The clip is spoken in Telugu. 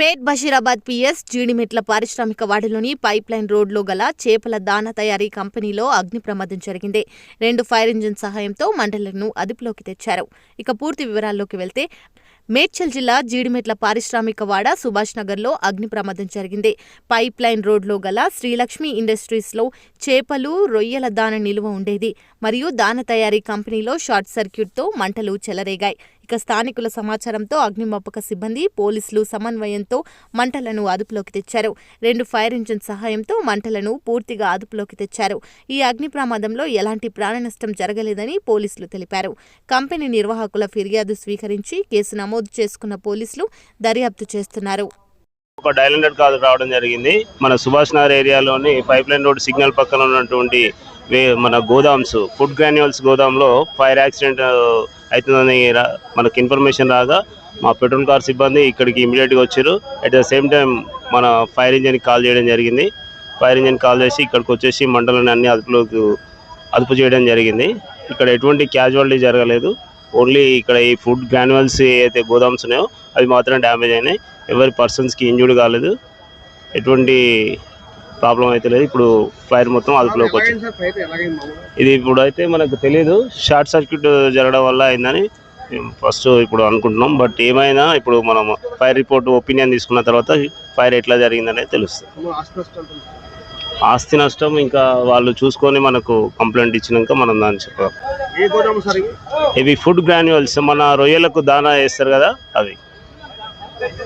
పేట్ బషీరాబాద్ పిఎస్ జీడిమెట్ల పారిశ్రామిక వాడలోని పైప్ లైన్ రోడ్లో గల చేపల దాన తయారీ కంపెనీలో అగ్ని ప్రమాదం జరిగింది. రెండు ఫైర్ ఇంజిన్ సహాయంతో మండలను అదుపులోకి తెచ్చారు. ఇక పూర్తి వివరాల్లోకి వెళ్తే మేడ్చల్ జిల్లా జీడిమెట్ల పారిశ్రామిక వాడ సుభాష్ నగర్లో అగ్ని ప్రమాదం జరిగింది. పైప్ లైన్ రోడ్లో గల శ్రీలక్ష్మి ఇండస్ట్రీస్లో చేపలు రొయ్యల దాన నిలువ ఉండేది. మరియు దాన తయారీ కంపెనీలో షార్ట్ సర్క్యూట్తో మంటలు చెలరేగాయి. ఇక స్థానికుల సమాచారంతో అగ్నిమాపక సిబ్బంది పోలీసులు సమన్వయంతో మంటలను అదుపులోకి తెచ్చారు. రెండు ఫైర్ ఇంజిన్ సహాయంతో మంటలను పూర్తిగా అదుపులోకి తెచ్చారు. ఈ అగ్ని ప్రమాదంలో ఎలాంటి ప్రాణనష్టం జరగలేదని పోలీసులు తెలిపారు. కంపెనీ నిర్వాహకుల ఫిర్యాదు స్వీకరించి కేసు నమోదు చేసుకున్న పోలీసులు దర్యాప్తు చేస్తున్నారు. ఒక డైల్ హండ్రెడ్ కాల్ రావడం జరిగింది. మన సుభాష్ నగర్ ఏరియాలోని పైప్ లైన్ రోడ్ సిగ్నల్ పక్కన ఉన్నటువంటి వే- మన గోదామ్స్ ఫుడ్ గ్రాన్యువల్స్ గోదాంలో ఫైర్ యాక్సిడెంట్ అవుతుందని రా- మనకి ఇన్ఫర్మేషన్ రాగా మా పెట్రోల్ కార్ సిబ్బంది ఇక్కడికి ఇమీడియట్గా వచ్చారు. అట్ ద సేమ్ టైం మన ఫైర్ ఇంజిన్కి కాల్ చేయడం జరిగింది. ఫైర్ ఇంజిన్ కాల్ చేసి ఇక్కడికి వచ్చేసి మంటలను అన్ని అదుపులోకి అదుపు చేయడం జరిగింది. ఇక్కడ ఎటువంటి క్యాజువాలిటీ జరగలేదు. ఓన్లీ ఇక్కడ ఈ ఫుడ్ గ్రాన్యువల్స్ ఏదైతే గోదామ్స్ ఉన్నాయో అవి మాత్రం డ్యామేజ్ అయినాయి. ఎవరి పర్సన్స్కి ఇంజూర్డ్ కాలేదు. ఎటువంటి ప్రాబ్లం అయితే లేదు. ఇప్పుడు ఫైర్ మొత్తం అదుపులోకి వచ్చింది. ఇది ఇప్పుడు అయితే మనకు తెలియదు షార్ట్ సర్క్యూట్ జరగడం వల్ల అయిందని ఫస్ట్ ఇప్పుడు అనుకుంటున్నాం. బట్ ఏమైనా ఇప్పుడు మనం ఫైర్ రిపోర్ట్ ఒపీనియన్ తీసుకున్న తర్వాత ఫైర్ ఎట్లా జరిగిందనేది తెలుస్తుంది. ఆస్తి నష్టం ఇంకా వాళ్ళు చూసుకొని మనకు కంప్లైంట్ ఇచ్చినాక మనం దాన్ని ఇది? ఇవి ఫుడ్ గ్రాన్యువల్స్ మన రొయ్యలకు దానా వేస్తారు కదా అవి.